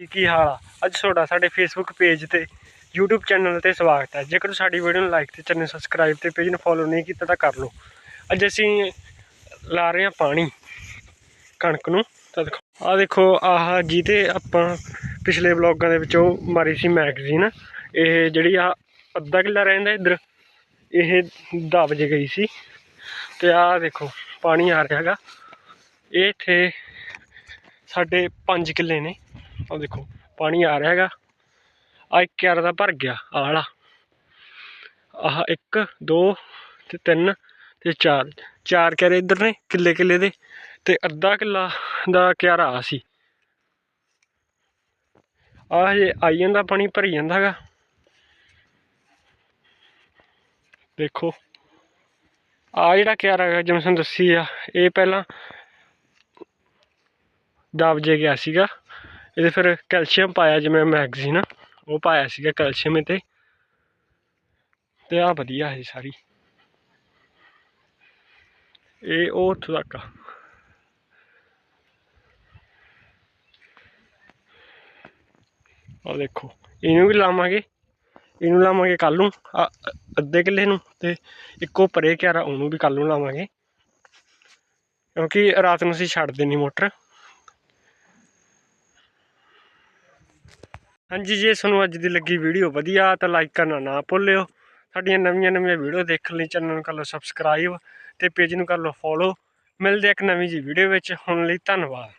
ਜੀ, ਕੀ ਹਾਲ ਆ? ਅੱਜ ਤੁਹਾਡਾ ਸਾਡੇ ਫੇਸਬੁੱਕ ਪੇਜ ਤੇ YouTube ਚੈਨਲ ਤੇ ਸਵਾਗਤ ਹੈ। ਜੇਕਰ ਸਾਡੀ ਵੀਡੀਓ ਨੂੰ ਲਾਈਕ ਤੇ ਚੈਨਲ ਸਬਸਕ੍ਰਾਈਬ ਤੇ ਪੇਜ ਨੂੰ ਫੋਲੋ ਨਹੀਂ ਕੀਤਾ ਤਾਂ ਕਰ ਲਓ। ਅੱਜ ਅਸੀਂ ਲਾ ਰਹੇ ਹਾਂ ਪਾਣੀ ਕਣਕ ਨੂੰ। ਤਾਂ ਦੇਖੋ ਆਹ ਦੇਖੋ ਆਹ ਜਿਹਤੇ ਆਪਾਂ ਪਿਛਲੇ ਵਲੌਗਾਂ ਦੇ ਵਿੱਚ ਉਹ ਮਾਰੀ ਸੀ ਮੈਗਜ਼ੀਨ ਇਹ ਜਿਹੜੀ ਆ ਅੱਧਾ ਕਿੱਲਾ ਰਹਿੰਦਾ ਇੱਧਰ। ਇਹ ਦਬ ਵਜੇ ਗਈ ਸੀ। ਤੇ ਆਹ ਦੇਖੋ ਪਾਣੀ ਆ ਰਿਹਾ ਹੈਗਾ। ਇਹ ਇੱਥੇ ਸਾਡੇ 5 ਕਿੱਲੇ ਨੇ। ਆਹ ਦੇਖੋ, ਪਾਣੀ ਆ ਰਿਹਾ ਹੈਗਾ। ਆ ਇੱਕ ਕਿਆਰਾ ਦਾ ਭਰ ਗਿਆ, ਆਹ ਵਾਲਾ। ਆਹ ਇੱਕ, ਦੋ ਤੇ ਤਿੰਨ ਤੇ ਚਾਰ। ਚਾਰ ਕਿਆਰੇ ਇੱਧਰ ਨੇ, ਕਿੱਲੇ ਕਿੱਲੇ ਦੇ। ਤੇ ਅੱਧਾ ਕਿੱਲਾ ਦਾ ਕਿਆਰਾ ਆ ਸੀ। ਆਹ ਹਜੇ ਆਈ ਜਾਂਦਾ, ਪਾਣੀ ਭਰੀ ਜਾਂਦਾ ਹੈਗਾ। ਦੇਖੋ ਆ ਜਿਹੜਾ ਕਿਆਰਾ ਹੈਗਾ, ਜਿਵੇਂ ਤੁਹਾਨੂੰ ਦੱਸੀ ਆ, ਇਹ ਪਹਿਲਾਂ ਦਬ ਜੇ ਗਿਆ ਸੀਗਾ। ਇਹਦੇ ਫਿਰ ਕੈਲਸ਼ੀਅਮ ਪਾਇਆ ਜਿਵੇਂ ਮੈਗਜ਼ੀਨ ਉਹ ਪਾਇਆ ਸੀਗਾ ਕੈਲਸ਼ੀਅਮ ਤੇ ਤੇ ਆ ਵਧੀਆ ਹੈ ਸਾਰੀ। ਇਹ ਉਹ ਉੱਥੋਂ ਤੱਕ ਆ। ਆ ਦੇਖੋ, ਇਹਨੂੰ ਵੀ ਲਾਵਾਂਗੇ। ਇਹਨੂੰ ਲਾਵਾਂਗੇ ਕੱਲ ਨੂੰ ਅੱਧੇ ਕਿੱਲੇ ਨੂੰ ਤੇ ਇੱਕੋ ਪਰੇ ਕਿਆਰਾ ਉਹਨੂੰ ਵੀ ਕੱਲ ਨੂੰ ਲਾਵਾਂਗੇ। ਕਿਉਂਕਿ ਰਾਤ ਨੂੰ ਅਸੀਂ ਛੱਡ ਦੇਣੀ ਮੋਟਰ। ਹਾਂਜੀ ਜੇ ਤੁਹਾਨੂੰ ਅੱਜ ਦੀ ਲੱਗੀ ਵੀਡੀਓ ਵਧੀਆ, ਤਾਂ ਲਾਈਕ ਕਰਨਾ ਨਾ ਭੁੱਲਿਓ। ਸਾਡੀਆਂ ਨਵੀਆਂ ਨਵੀਆਂ ਵੀਡੀਓ ਦੇਖਣ ਲਈ ਚੈਨਲ ਨੂੰ ਕਰ ਲਓ ਸਬਸਕ੍ਰਾਈਬ ਤੇ ਪੇਜ ਨੂੰ ਕਰ ਲਓ ਫੋਲੋ ਮਿਲਦੇ ਇੱਕ ਨਵੀਂ ਜੀ ਵੀਡੀਓ ਵਿੱਚ। ਹੁਣ ਲਈ ਧੰਨਵਾਦ।